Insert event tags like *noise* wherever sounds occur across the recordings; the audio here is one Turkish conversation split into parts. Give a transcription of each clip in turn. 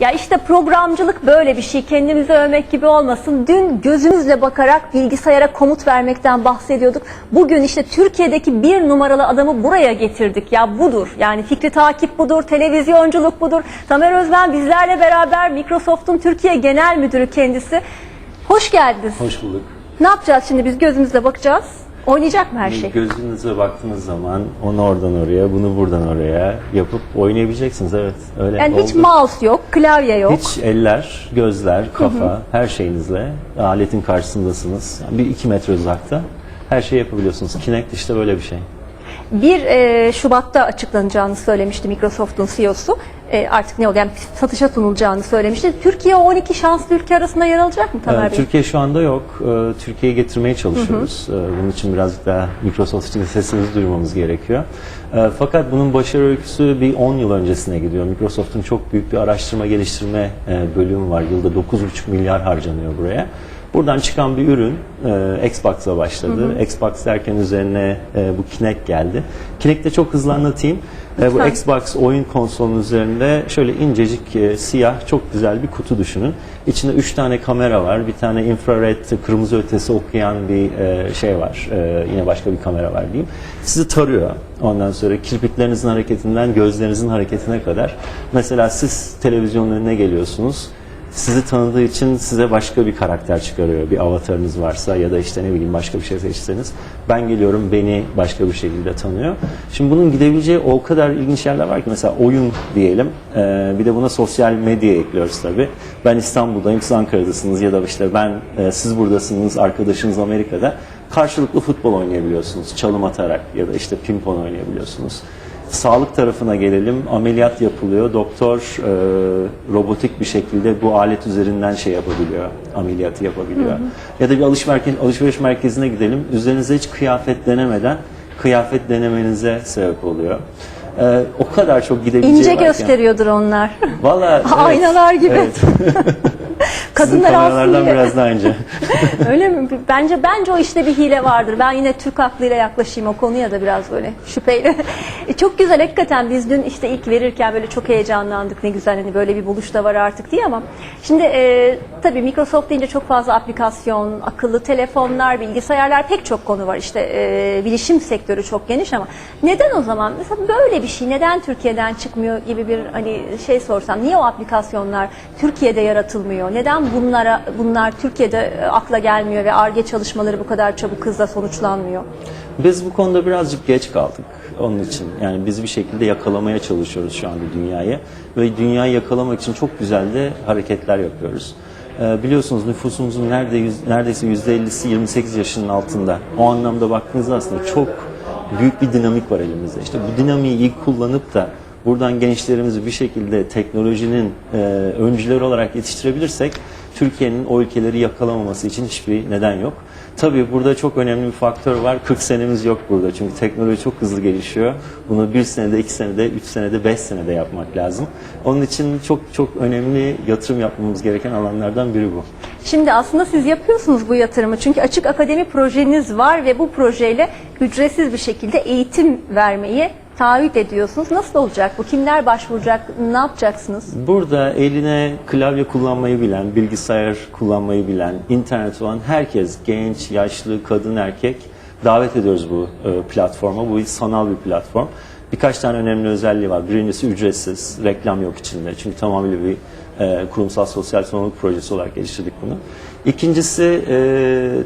Ya işte programcılık böyle bir şey. Kendimizi övmek gibi olmasın. Dün gözümüzle bakarak bilgisayara komut vermekten bahsediyorduk. Bugün işte Türkiye'deki bir numaralı adamı buraya getirdik. Ya budur. Yani fikri takip budur, televizyonculuk budur. Tamer Özmen bizlerle beraber Microsoft'un Türkiye Genel Müdürü kendisi. Hoş geldiniz. Hoş bulduk. Ne yapacağız şimdi biz gözümüzle bakacağız. Oynayacak mı her şey? Gözünüze baktığınız zaman onu oradan oraya, bunu buradan oraya yapıp oynayabileceksiniz. Evet, öyle Yani hiç oldu. mouse yok, klavye yok. Hiç eller, gözler, kafa, her şeyinizle aletin karşısındasınız. Yani bir iki metre uzakta her şeyi yapabiliyorsunuz. Kinect işte böyle bir şey. 1 e, Şubat'ta açıklanacağını söylemişti Microsoft'un CEO'su. E, artık ne oldu yani satışa sunulacağını söylemişti. Türkiye o 12 şanslı ülke arasında yer alacak mı Tamer Ee, Bey? Türkiye şu anda yok. Ee, Türkiye'yi getirmeye çalışıyoruz. Ee, Bunun için birazcık daha Microsoft için sesimizi duyurmamız gerekiyor. Fakat bunun başarı öyküsü bir 10 yıl öncesine gidiyor. Microsoft'un çok büyük bir araştırma geliştirme e, bölümü var. Yılda 9,5 milyar harcanıyor buraya. Buradan çıkan bir ürün e, Xbox'a başladı. Xbox derken üzerine e, bu Kinect geldi. Kinect'i çok hızlı anlatayım. E, bu. Xbox oyun konsolunun üzerinde şöyle incecik e, siyah çok güzel bir kutu düşünün. İçinde 3 tane kamera var. Bir tane infrared kırmızı ötesi okuyan bir e, şey var. E, yine başka bir kamera var diyeyim. Sizi tarıyor. Ondan sonra kirpiklerinizin hareketinden gözlerinizin hareketine kadar. Mesela siz televizyonun önüne geliyorsunuz sizi tanıdığı için size başka bir karakter çıkarıyor. Bir avatarınız varsa ya da işte ne bileyim başka bir şey seçseniz. Ben geliyorum beni başka bir şekilde tanıyor. Şimdi bunun gidebileceği o kadar ilginç yerler var ki mesela oyun diyelim. Ee, bir de buna sosyal medya ekliyoruz tabii. Ben İstanbul'dayım siz Ankara'dasınız ya da işte ben e, siz buradasınız arkadaşınız Amerika'da. Karşılıklı futbol oynayabiliyorsunuz. Çalım atarak ya da işte pimpon oynayabiliyorsunuz. Sağlık tarafına gelelim. Ameliyat yapılıyor. Doktor e, robotik bir şekilde bu alet üzerinden şey yapabiliyor. Ameliyatı yapabiliyor. Ya da bir alışveriş, alışveriş merkezine gidelim. Üzerinize hiç kıyafet denemeden kıyafet denemenize sebep oluyor. E, o kadar çok gidebileceği İnce var ki. gösteriyordur onlar. Valla *laughs* evet, Aynalar gibi. Evet. *laughs* Kadınlar aslında biraz daha önce. *laughs* öyle mi? Bence bence o işte bir hile vardır. Ben yine Türk aklıyla yaklaşayım o konuya da biraz böyle şüpheyle. *laughs* E, çok güzel hakikaten biz dün işte ilk verirken böyle çok heyecanlandık. Ne güzel hani böyle bir buluş da var artık diye ama şimdi e, tabii Microsoft deyince çok fazla aplikasyon, akıllı telefonlar, bilgisayarlar pek çok konu var. İşte e, bilişim sektörü çok geniş ama neden o zaman mesela böyle bir şey neden Türkiye'den çıkmıyor gibi bir hani şey sorsam niye o aplikasyonlar Türkiye'de yaratılmıyor? Neden bunlara bunlar Türkiye'de e, akla gelmiyor ve ARGE çalışmaları bu kadar çabuk hızla sonuçlanmıyor? Biz bu konuda birazcık geç kaldık onun için. Yani biz bir şekilde yakalamaya çalışıyoruz şu anda dünyayı. Ve dünyayı yakalamak için çok güzel de hareketler yapıyoruz. Ee, biliyorsunuz nüfusumuzun nerede, yüz- neredeyse %50'si 28 yaşının altında. O anlamda baktığınızda aslında çok büyük bir dinamik var elimizde. İşte bu dinamiği iyi kullanıp da buradan gençlerimizi bir şekilde teknolojinin e, öncüleri olarak yetiştirebilirsek Türkiye'nin o ülkeleri yakalamaması için hiçbir neden yok. Tabii burada çok önemli bir faktör var. 40 senemiz yok burada. Çünkü teknoloji çok hızlı gelişiyor. Bunu bir senede, iki senede, üç senede, beş senede yapmak lazım. Onun için çok çok önemli yatırım yapmamız gereken alanlardan biri bu. Şimdi aslında siz yapıyorsunuz bu yatırımı çünkü açık akademi projeniz var ve bu projeyle ücretsiz bir şekilde eğitim vermeyi taahhüt ediyorsunuz. Nasıl olacak bu? Kimler başvuracak? Ne yapacaksınız? Burada eline klavye kullanmayı bilen, bilgisayar kullanmayı bilen, internet olan herkes, genç, yaşlı, kadın, erkek davet ediyoruz bu e, platforma. Bu sanal bir platform. Birkaç tane önemli özelliği var. Birincisi ücretsiz, reklam yok içinde. Çünkü tamamıyla bir e, kurumsal sosyal sorumluluk projesi olarak geliştirdik bunu. İkincisi e,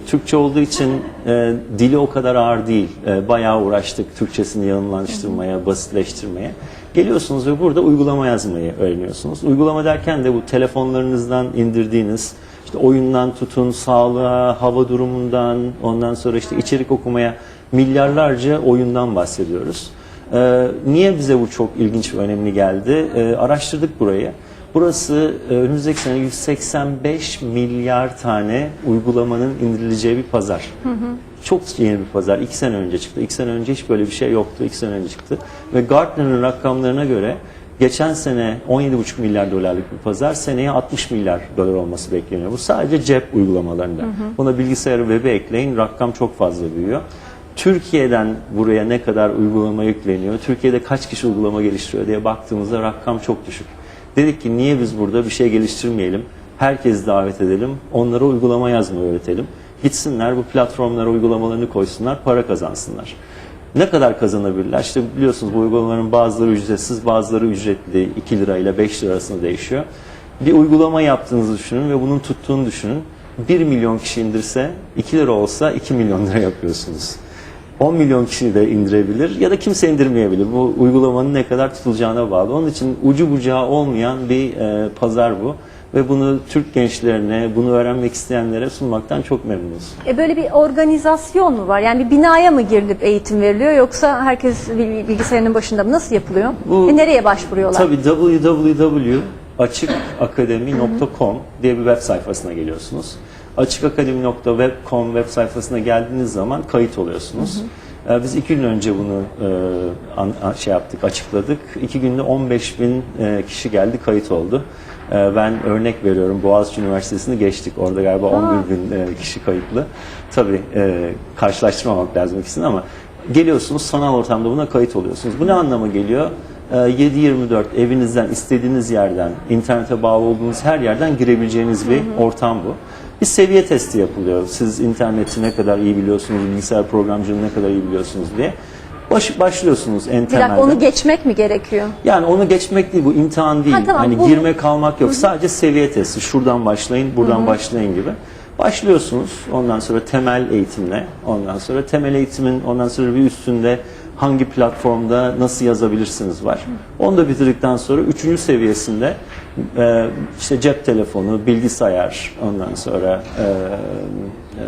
Türkçe olduğu için e, dili o kadar ağır değil. E, bayağı uğraştık Türkçesini yalınlaştırmaya, basitleştirmeye. Geliyorsunuz ve burada uygulama yazmayı öğreniyorsunuz. Uygulama derken de bu telefonlarınızdan indirdiğiniz işte oyundan tutun sağlığa, hava durumundan, ondan sonra işte içerik okumaya milyarlarca oyundan bahsediyoruz. Ee, niye bize bu çok ilginç ve önemli geldi? Ee, araştırdık burayı. Burası e, önümüzdeki sene 185 milyar tane uygulamanın indirileceği bir pazar. Çok yeni bir pazar. İki sene önce çıktı. İki sene önce hiç böyle bir şey yoktu. İki sene önce çıktı. Ve Gartner'ın rakamlarına göre geçen sene 17,5 milyar dolarlık bir pazar. Seneye 60 milyar dolar olması bekleniyor. Bu sadece cep uygulamalarında. Buna bilgisayarı web'e ekleyin. Rakam çok fazla büyüyor. Türkiye'den buraya ne kadar uygulama yükleniyor, Türkiye'de kaç kişi uygulama geliştiriyor diye baktığımızda rakam çok düşük. Dedik ki niye biz burada bir şey geliştirmeyelim? Herkes davet edelim. Onlara uygulama yazmayı öğretelim. Gitsinler bu platformlara uygulamalarını koysunlar, para kazansınlar. Ne kadar kazanabilirler? İşte biliyorsunuz bu uygulamaların bazıları ücretsiz, bazıları ücretli. 2 lira ile 5 lira arasında değişiyor. Bir uygulama yaptığınızı düşünün ve bunun tuttuğunu düşünün. 1 milyon kişi indirse 2 lira olsa 2 milyon lira yapıyorsunuz. 10 milyon kişi de indirebilir ya da kimse indirmeyebilir. Bu uygulamanın ne kadar tutulacağına bağlı. Onun için ucu bucağı olmayan bir e, pazar bu. Ve bunu Türk gençlerine, bunu öğrenmek isteyenlere sunmaktan çok memnunuz. E böyle bir organizasyon mu var? Yani bir binaya mı girilip eğitim veriliyor yoksa herkes bil- bilgisayarının başında mı? Nasıl yapılıyor? Bu- E nereye başvuruyorlar? Tabii www.açıkakademi.com diye bir web sayfasına geliyorsunuz. Açıkakademi.web.com web sayfasına geldiğiniz zaman kayıt oluyorsunuz. Ee, Biz iki gün önce bunu e, an- an- şey yaptık, açıkladık. İki günde 15 bin e, kişi geldi, kayıt oldu. Ee, Ben örnek veriyorum, Boğaziçi Üniversitesi'ni geçtik. Orada galiba 11 bin e, kişi kayıtlı. Tabii e, karşılaştırmamak lazım ikisini ama geliyorsunuz, sanal ortamda buna kayıt oluyorsunuz. Bu ne anlama geliyor? Ee, 7-24 evinizden, istediğiniz yerden, internete bağlı olduğunuz her yerden girebileceğiniz bir ortam bu. Bir seviye testi yapılıyor. Siz interneti ne kadar iyi biliyorsunuz, bilgisayar programcılığını ne kadar iyi biliyorsunuz diye. Baş, başlıyorsunuz en Bir dakika temelde. onu geçmek mi gerekiyor? Yani onu geçmek değil bu imtihan değil. Ha, tamam, hani bu- girme kalmak yok. Sadece seviye testi. Şuradan başlayın, buradan başlayın gibi. Başlıyorsunuz. Ondan sonra temel eğitimle. Ondan sonra temel eğitimin ondan sonra bir üstünde hangi platformda nasıl yazabilirsiniz var. Onu da bitirdikten sonra üçüncü seviyesinde e, işte cep telefonu, bilgisayar, ondan sonra e, e,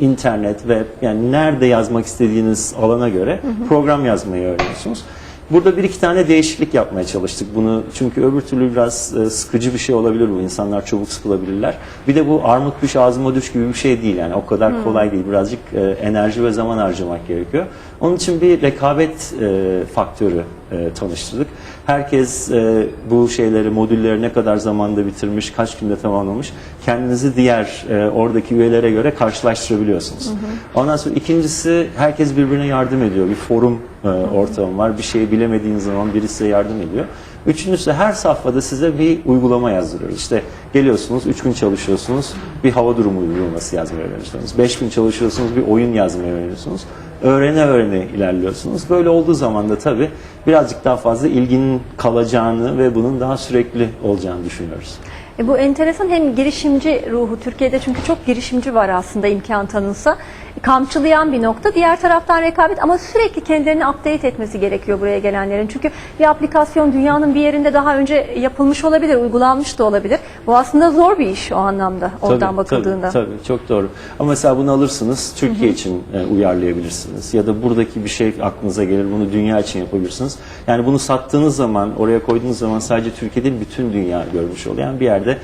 internet ve yani nerede yazmak istediğiniz alana göre program yazmayı öğreniyorsunuz. Burada bir iki tane değişiklik yapmaya çalıştık bunu çünkü öbür türlü biraz e, sıkıcı bir şey olabilir bu insanlar çabuk sıkılabilirler. Bir de bu armut düş ağzıma düş gibi bir şey değil yani o kadar kolay değil birazcık e, enerji ve zaman harcamak gerekiyor. Onun için bir rekabet e, faktörü e, tanıştırdık. Herkes e, bu şeyleri, modülleri ne kadar zamanda bitirmiş, kaç günde tamamlamış, kendinizi diğer e, oradaki üyelere göre karşılaştırabiliyorsunuz. Ondan sonra ikincisi herkes birbirine yardım ediyor. Bir forum e, ortamı var. Bir şeyi bilemediğiniz zaman birisi size yardım ediyor. Üçüncüsü her safhada size bir uygulama yazdırıyoruz. İşte geliyorsunuz, üç gün çalışıyorsunuz, bir hava durumu uygulaması yazmayı öğreniyorsunuz. Beş gün çalışıyorsunuz, bir oyun yazmayı öğreniyorsunuz. Öğrene öğrene ilerliyorsunuz. Böyle olduğu zaman da tabii birazcık daha fazla ilginin kalacağını ve bunun daha sürekli olacağını düşünüyoruz. E bu enteresan hem girişimci ruhu Türkiye'de çünkü çok girişimci var aslında imkan tanınsa. Kamçılayan bir nokta. Diğer taraftan rekabet ama sürekli kendilerini update etmesi gerekiyor buraya gelenlerin. Çünkü bir aplikasyon dünyanın bir yerinde daha önce yapılmış olabilir, uygulanmış da olabilir. Bu aslında zor bir iş o anlamda oradan Tabii, bakıldığında. Tabii, tabii, çok doğru. Ama mesela bunu alırsınız, Türkiye için e, uyarlayabilirsiniz. Ya da buradaki bir şey aklınıza gelir, bunu dünya için yapabilirsiniz. Yani bunu sattığınız zaman, oraya koyduğunuz zaman sadece Türkiye değil, bütün dünya görmüş oluyor. Yani bir yerde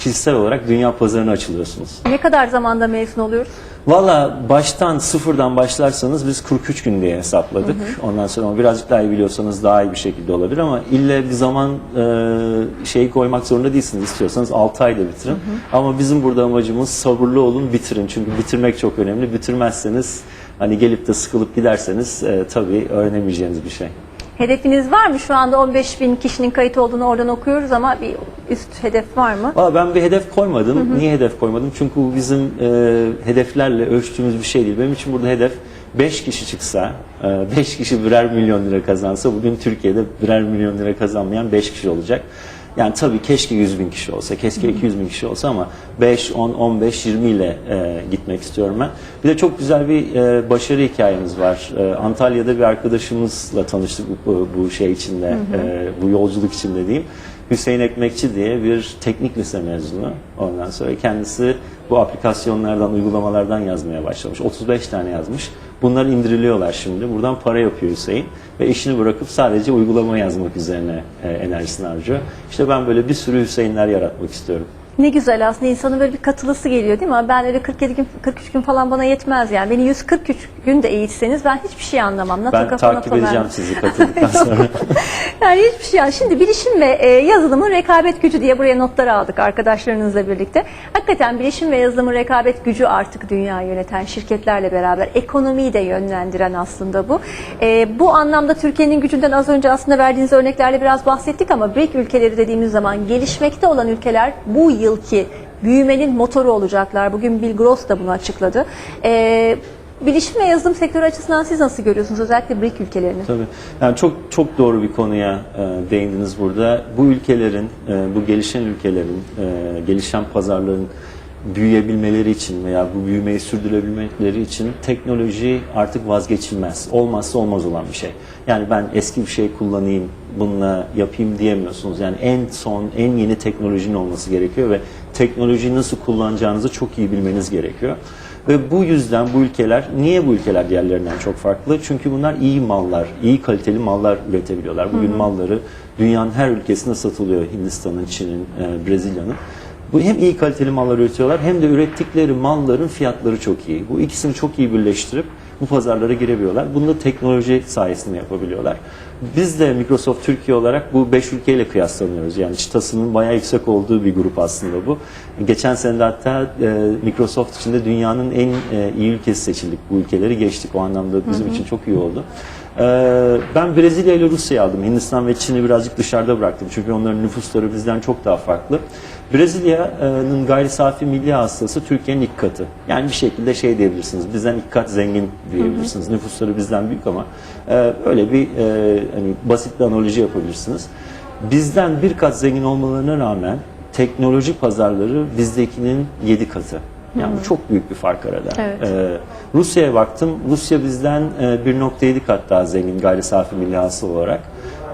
kişisel olarak dünya pazarına açılıyorsunuz. Ne kadar zamanda mezun oluyoruz? Valla baştan sıfırdan başlarsanız biz 43 gün diye hesapladık. Ondan sonra birazcık daha iyi biliyorsanız daha iyi bir şekilde olabilir ama ille bir zaman e, şeyi koymak zorunda değilsiniz. İstiyorsanız 6 ayda bitirin. Ama bizim burada amacımız sabırlı olun bitirin. Çünkü bitirmek çok önemli. Bitirmezseniz hani gelip de sıkılıp giderseniz e, tabii öğrenemeyeceğiniz bir şey. Hedefiniz var mı? Şu anda 15 bin kişinin kayıt olduğunu oradan okuyoruz ama bir üst hedef var mı? Valla ben bir hedef koymadım. Niye hedef koymadım? Çünkü bu bizim e, hedeflerle ölçtüğümüz bir şey değil. Benim için burada hedef 5 kişi çıksa, 5 kişi birer milyon lira kazansa bugün Türkiye'de birer milyon lira kazanmayan 5 kişi olacak. Yani tabii keşke 100 bin kişi olsa, keşke 200 bin kişi olsa ama 5, 10, 15, 20 ile e, gitmek istiyorum ben. Bir de çok güzel bir e, başarı hikayemiz var. E, Antalya'da bir arkadaşımızla tanıştık bu, bu şey içinde, e, bu yolculuk içinde diyeyim. Hüseyin Ekmekçi diye bir teknik lise mezunu. Ondan sonra kendisi bu aplikasyonlardan, uygulamalardan yazmaya başlamış. 35 tane yazmış. Bunlar indiriliyorlar şimdi. Buradan para yapıyor Hüseyin. Ve işini bırakıp sadece uygulama yazmak üzerine e, enerjisini harcıyor. İşte ben böyle bir sürü Hüseyinler yaratmak istiyorum. Ne güzel aslında insanın böyle bir katılısı geliyor değil mi? Ben öyle 47 gün 43 gün falan bana yetmez yani. Beni 143 gün de eğitseniz ben hiçbir şey anlamam. NATO Ben takip edeceğim mermi. sizi katıldıktan *laughs* sonra. Yani hiçbir şey yani. Şimdi bilişim ve e, yazılımın rekabet gücü diye buraya notlar aldık arkadaşlarınızla birlikte. Hakikaten bilişim ve yazılımın rekabet gücü artık dünyayı yöneten şirketlerle beraber ekonomiyi de yönlendiren aslında bu. E, bu anlamda Türkiye'nin gücünden az önce aslında verdiğiniz örneklerle biraz bahsettik ama BRIC ülkeleri dediğimiz zaman gelişmekte olan ülkeler bu yılki büyümenin motoru olacaklar. Bugün Bill Gross da bunu açıkladı. E, bilişim ve yazılım sektörü açısından siz nasıl görüyorsunuz özellikle BRIC ülkelerini? Tabii. Yani çok çok doğru bir konuya e, değindiniz burada. Bu ülkelerin, e, bu gelişen ülkelerin, e, gelişen pazarların büyüyebilmeleri için veya bu büyümeyi sürdürebilmeleri için teknoloji artık vazgeçilmez. Olmazsa olmaz olan bir şey. Yani ben eski bir şey kullanayım, bununla yapayım diyemiyorsunuz. Yani en son, en yeni teknolojinin olması gerekiyor ve teknolojiyi nasıl kullanacağınızı çok iyi bilmeniz gerekiyor. Ve bu yüzden bu ülkeler, niye bu ülkeler diğerlerinden çok farklı? Çünkü bunlar iyi mallar, iyi kaliteli mallar üretebiliyorlar. Bugün malları dünyanın her ülkesinde satılıyor. Hindistan'ın, Çin'in, e, Brezilya'nın. Bu hem iyi kaliteli mallar üretiyorlar hem de ürettikleri malların fiyatları çok iyi. Bu ikisini çok iyi birleştirip bu pazarlara girebiliyorlar. Bunu da teknoloji sayesinde yapabiliyorlar. Biz de Microsoft Türkiye olarak bu 5 ülkeyle kıyaslanıyoruz. Yani çıtasının bayağı yüksek olduğu bir grup aslında bu. Geçen sene de hatta e, Microsoft içinde dünyanın en e, iyi ülkesi seçildik. Bu ülkeleri geçtik. O anlamda bizim için çok iyi oldu. Ee, Ben Brezilya ile Rusya'yı aldım. Hindistan ve Çin'i birazcık dışarıda bıraktım. Çünkü onların nüfusları bizden çok daha farklı. Brezilya'nın gayri safi milli hasılası Türkiye'nin ilk katı. Yani bir şekilde şey diyebilirsiniz. Bizden ilk kat zengin diyebilirsiniz. Nüfusları bizden büyük ama e, öyle bir e, hani basit bir analoji yapabilirsiniz. Bizden bir kat zengin olmalarına rağmen teknoloji pazarları bizdekinin yedi katı. Yani bu çok büyük bir fark arada. Evet. Ee, Rusya'ya baktım. Rusya bizden e, 1.7 kat daha zengin gayri safi milli hasıl olarak.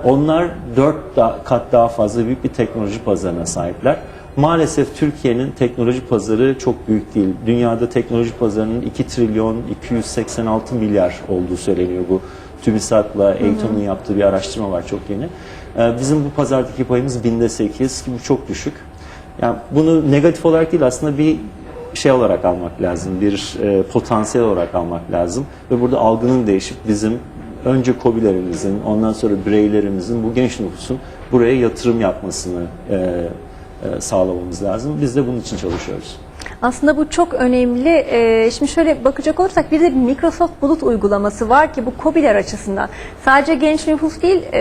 Onlar 4 da, kat daha fazla büyük bir teknoloji pazarına sahipler. Maalesef Türkiye'nin teknoloji pazarı çok büyük değil. Dünyada teknoloji pazarının 2 trilyon 286 milyar olduğu söyleniyor bu. TÜBİSAK'la Eğitim'in yaptığı bir araştırma var çok yeni. Ee, bizim bu pazardaki payımız binde 8 ki bu çok düşük. Yani bunu negatif olarak değil aslında bir şey olarak almak lazım, bir e, potansiyel olarak almak lazım. Ve burada algının değişip bizim önce COBİ'lerimizin, ondan sonra bireylerimizin, bu genç nüfusun buraya yatırım yapmasını e, e, sağlamamız lazım. Biz de bunun için çalışıyoruz. Aslında bu çok önemli. Ee, şimdi şöyle bakacak olursak bir de Microsoft Bulut uygulaması var ki bu COBİ'ler açısından sadece genç nüfus değil e,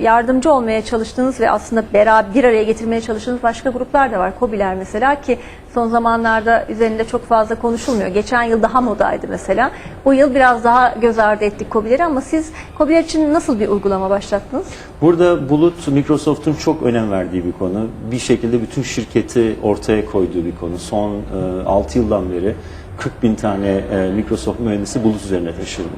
yardımcı olmaya çalıştığınız ve aslında beraber bir araya getirmeye çalıştığınız başka gruplar da var. COBİ'ler mesela ki son zamanlarda üzerinde çok fazla konuşulmuyor. Geçen yıl daha modaydı mesela. Bu yıl biraz daha göz ardı ettik COBİ'leri ama siz COBİ'ler için nasıl bir uygulama başlattınız? Burada bulut Microsoft'un çok önem verdiği bir konu. Bir şekilde bütün şirketi ortaya koyduğu bir konu. Son e, 6 yıldan beri 40 bin tane e, Microsoft mühendisi bulut üzerine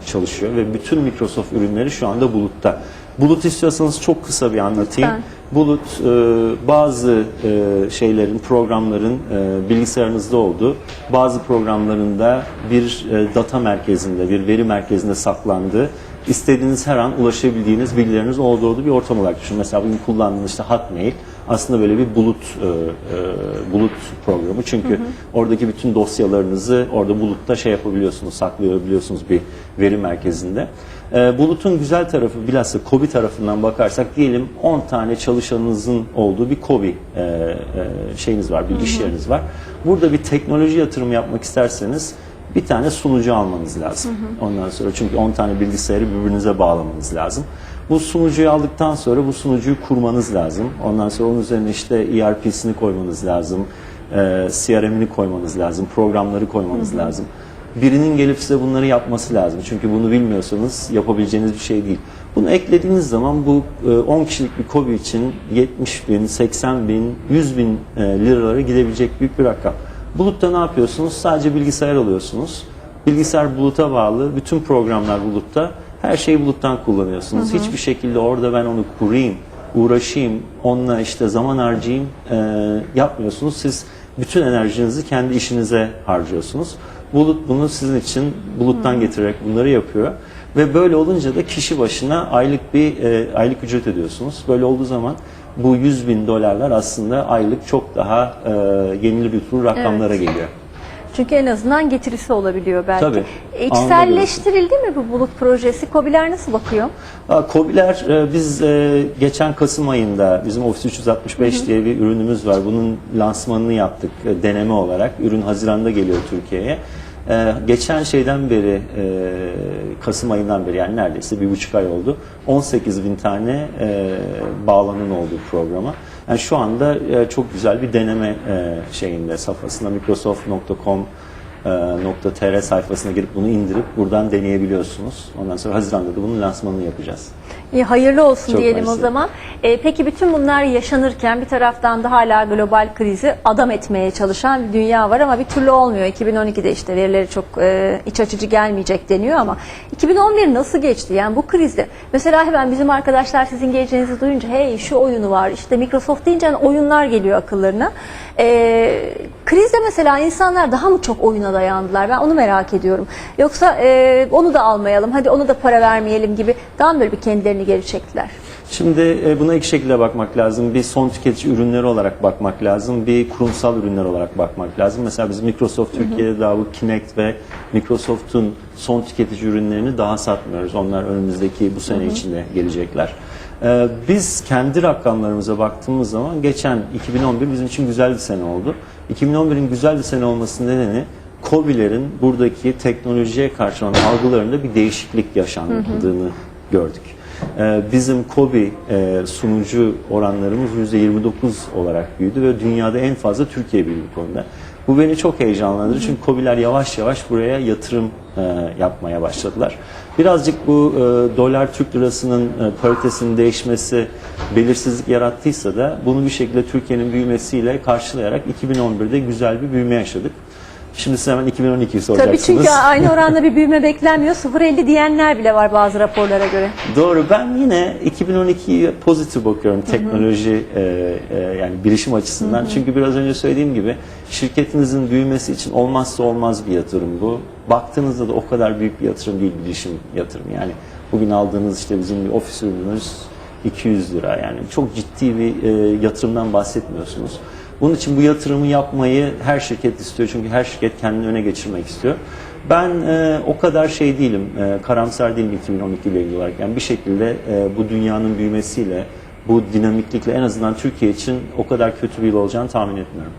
çalışıyor ve bütün Microsoft ürünleri şu anda bulutta. Bulut istiyorsanız çok kısa bir anlatayım. Lütfen. Bulut e, bazı e, şeylerin, programların e, bilgisayarınızda olduğu, bazı programlarında bir e, data merkezinde, bir veri merkezinde saklandığı, istediğiniz her an ulaşabildiğiniz bilgileriniz olduğu olduğu bir ortam olarak düşünün. Mesela bugün kullandığınız işte Hotmail aslında böyle bir bulut e, e, bulut programı. Çünkü oradaki bütün dosyalarınızı orada bulutta şey yapabiliyorsunuz, saklayabiliyorsunuz bir veri merkezinde. E, bulutun güzel tarafı bilhassa KOBİ tarafından bakarsak diyelim 10 tane çalışanınızın olduğu bir KOBİ e, e, şeyiniz var, bir iş yeriniz var. Burada bir teknoloji yatırımı yapmak isterseniz bir tane sunucu almanız lazım. Ondan sonra çünkü 10 tane bilgisayarı birbirinize bağlamanız lazım. Bu sunucuyu aldıktan sonra bu sunucuyu kurmanız lazım. Ondan sonra onun üzerine işte ERP'sini koymanız lazım. E, CRM'ini koymanız lazım. Programları koymanız lazım. Birinin gelip size bunları yapması lazım. Çünkü bunu bilmiyorsanız yapabileceğiniz bir şey değil. Bunu eklediğiniz zaman bu e, 10 kişilik bir kobi için 70 bin, 80 bin, 100 bin e, liralara gidebilecek büyük bir rakam. Bulutta ne yapıyorsunuz? Sadece bilgisayar alıyorsunuz. Bilgisayar buluta bağlı, bütün programlar bulutta. Her şeyi buluttan kullanıyorsunuz. Hiçbir şekilde orada ben onu kurayım, uğraşayım, onunla işte zaman harcayayım e, yapmıyorsunuz. Siz bütün enerjinizi kendi işinize harcıyorsunuz. Bulut bunu sizin için buluttan getirerek bunları yapıyor. Ve böyle olunca da kişi başına aylık bir e, aylık ücret ödüyorsunuz. Böyle olduğu zaman bu 100 bin dolarlar aslında aylık çok daha e, yenilebilir rakamlara geliyor. Çünkü en azından getirisi olabiliyor belki. Tabii, E, İçselleştirildi mi bu bulut projesi? Kobiler nasıl bakıyor? Ha, Kobiler e, biz e, geçen Kasım ayında bizim Office 365 diye bir ürünümüz var. Bunun lansmanını yaptık e, deneme olarak. Ürün Haziran'da geliyor Türkiye'ye. Geçen şeyden beri e, Kasım ayından beri yani neredeyse bir buçuk ay oldu. 18 bin tane e, bağlanan oldu programa. Yani şu anda e, çok güzel bir deneme e, şeyinde safhasında Microsoft.com .tr sayfasına girip bunu indirip buradan deneyebiliyorsunuz. Ondan sonra Haziran'da da bunun lansmanını yapacağız. İyi, hayırlı olsun Çok diyelim o mersi. zaman. E, peki bütün bunlar yaşanırken bir taraftan da hala global krizi adam etmeye çalışan bir dünya var ama bir türlü olmuyor. 2012'de işte verileri çok e, iç açıcı gelmeyecek deniyor ama 2011 nasıl geçti? Yani bu krizde mesela hemen bizim arkadaşlar sizin geleceğinizi duyunca hey şu oyunu var işte Microsoft deyince hani oyunlar geliyor akıllarına. E, krizde mesela insanlar daha mı çok oyuna dayandılar? Ben onu merak ediyorum. Yoksa e, onu da almayalım hadi onu da para vermeyelim gibi daha mı böyle bir kendilerini geri çektiler? Şimdi e, buna iki şekilde bakmak lazım. Bir son tüketici ürünleri olarak bakmak lazım. Bir kurumsal ürünler olarak bakmak lazım. Mesela biz Microsoft Türkiye'de daha bu Kinect ve Microsoft'un son tüketici ürünlerini daha satmıyoruz. Onlar önümüzdeki bu sene içinde gelecekler. E, Biz kendi rakamlarımıza baktığımız zaman geçen 2011 bizim için güzel bir sene oldu. 2011'in güzel bir sene olmasının nedeni COBİ'lerin buradaki teknolojiye karşı olan algılarında bir değişiklik yaşandığını gördük. Ee, Bizim KOBİ e, sunucu oranlarımız %29 olarak büyüdü ve dünyada en fazla Türkiye büyüdü bu konuda. Bu beni çok heyecanlandırdı çünkü KOBİ'ler yavaş yavaş buraya yatırım e, yapmaya başladılar. Birazcık bu e, dolar Türk lirasının paritesinin değişmesi belirsizlik yarattıysa da bunu bir şekilde Türkiye'nin büyümesiyle karşılayarak 2011'de güzel bir büyüme yaşadık. Şimdi size hemen 2012'yi soracaksınız. Tabii çünkü *laughs* aynı oranda bir büyüme beklenmiyor. 0.50 diyenler bile var bazı raporlara göre. Doğru. Ben yine 2012'yi pozitif bakıyorum teknoloji e, e, yani bilişim açısından. Çünkü biraz önce söylediğim gibi şirketinizin büyümesi için olmazsa olmaz bir yatırım bu. Baktığınızda da o kadar büyük bir yatırım değil bilişim yatırım. Yani bugün aldığınız işte bizim bir ofis ürünümüz 200 lira yani çok ciddi bir e, yatırımdan bahsetmiyorsunuz. Bunun için bu yatırımı yapmayı her şirket istiyor çünkü her şirket kendini öne geçirmek istiyor. Ben e, o kadar şey değilim, e, karamsar değilim 2012 ile ilgili olarak. Yani bir şekilde e, bu dünyanın büyümesiyle, bu dinamiklikle en azından Türkiye için o kadar kötü bir yıl olacağını tahmin etmiyorum.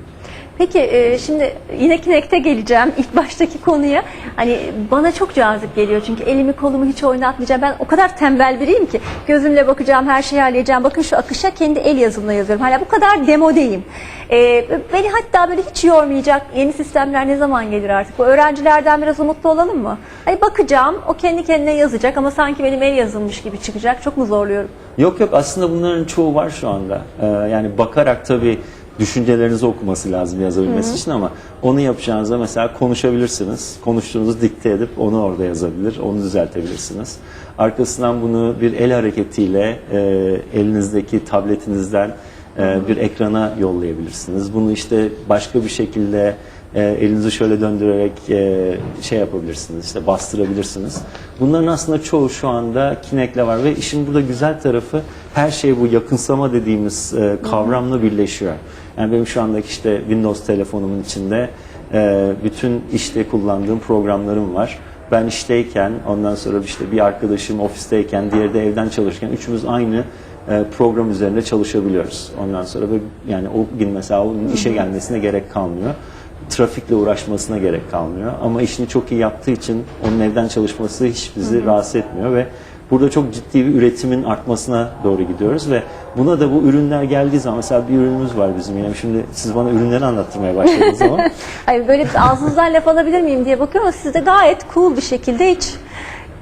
Peki e, şimdi yine Kinect'e geleceğim ilk baştaki konuya. Hani bana çok cazip geliyor çünkü elimi kolumu hiç oynatmayacağım. Ben o kadar tembel biriyim ki gözümle bakacağım, her şeyi halledeceğim. Bakın şu akışa kendi el yazımla yazıyorum. Hala bu kadar demodeyim. E, beni hatta böyle hiç yormayacak yeni sistemler ne zaman gelir artık? Bu öğrencilerden biraz umutlu olalım mı? Hani bakacağım, o kendi kendine yazacak ama sanki benim el yazılmış gibi çıkacak. Çok mu zorluyorum? Yok yok aslında bunların çoğu var şu anda. Ee, yani bakarak tabii düşüncelerinizi okuması lazım yazabilmesi için ama onu yapacağınızda mesela konuşabilirsiniz. Konuştuğunuzu dikte edip onu orada yazabilir, onu düzeltebilirsiniz. Arkasından bunu bir el hareketiyle e, elinizdeki tabletinizden e, bir ekrana yollayabilirsiniz. Bunu işte başka bir şekilde e, elinizi şöyle döndürerek e, şey yapabilirsiniz, işte bastırabilirsiniz. Bunların aslında çoğu şu anda Kinect'le var ve işin burada güzel tarafı her şey bu yakınsama dediğimiz e, kavramla birleşiyor. Yani benim şu andaki işte Windows telefonumun içinde e, bütün işte kullandığım programlarım var. Ben işteyken, ondan sonra işte bir arkadaşım ofisteyken, diğeri de evden çalışırken üçümüz aynı e, program üzerinde çalışabiliyoruz. Ondan sonra ve yani o gün mesela onun işe gelmesine gerek kalmıyor trafikle uğraşmasına gerek kalmıyor. Ama işini çok iyi yaptığı için onun evden çalışması hiç bizi rahatsız etmiyor ve burada çok ciddi bir üretimin artmasına doğru gidiyoruz ve buna da bu ürünler geldiği zaman mesela bir ürünümüz var bizim. Yine şimdi siz bana ürünleri anlattırmaya başladığınız zaman. *laughs* Hayır böyle ağzınızdan laf alabilir miyim diye bakıyorum ama siz de gayet cool bir şekilde hiç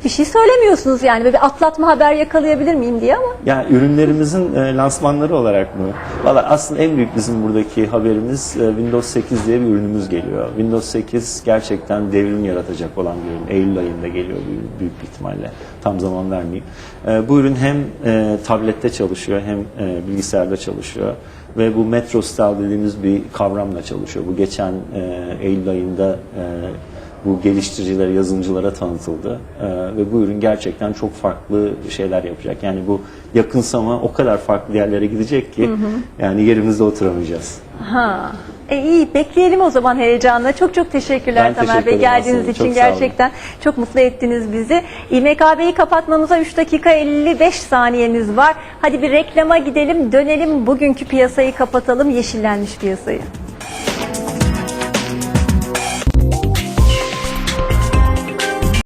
bir şey söylemiyorsunuz yani. Bir atlatma haber yakalayabilir miyim diye ama. yani ürünlerimizin e, lansmanları olarak mı? Valla aslında en büyük bizim buradaki haberimiz e, Windows 8 diye bir ürünümüz geliyor. Windows 8 gerçekten devrim yaratacak olan bir ürün. Eylül ayında geliyor büyük, büyük bir ihtimalle. Tam zaman vermeyeyim. E, bu ürün hem e, tablette çalışıyor hem e, bilgisayarda çalışıyor. Ve bu Metro Style dediğimiz bir kavramla çalışıyor. Bu geçen e, Eylül ayında e, bu geliştiricilere, yazılımcılara tanıtıldı. Ee, ve bu ürün gerçekten çok farklı şeyler yapacak. Yani bu yakınsama o kadar farklı yerlere gidecek ki yani yerimizde oturamayacağız. Ha. E iyi bekleyelim o zaman heyecanla. Çok çok teşekkürler Ben Tamer teşekkür Bey geldiğiniz için. Çok gerçekten çok mutlu ettiniz bizi. İMKB'yi kapatmamıza 3 dakika 55 saniyemiz var. Hadi bir reklama gidelim, dönelim bugünkü piyasayı kapatalım, yeşillenmiş piyasayı.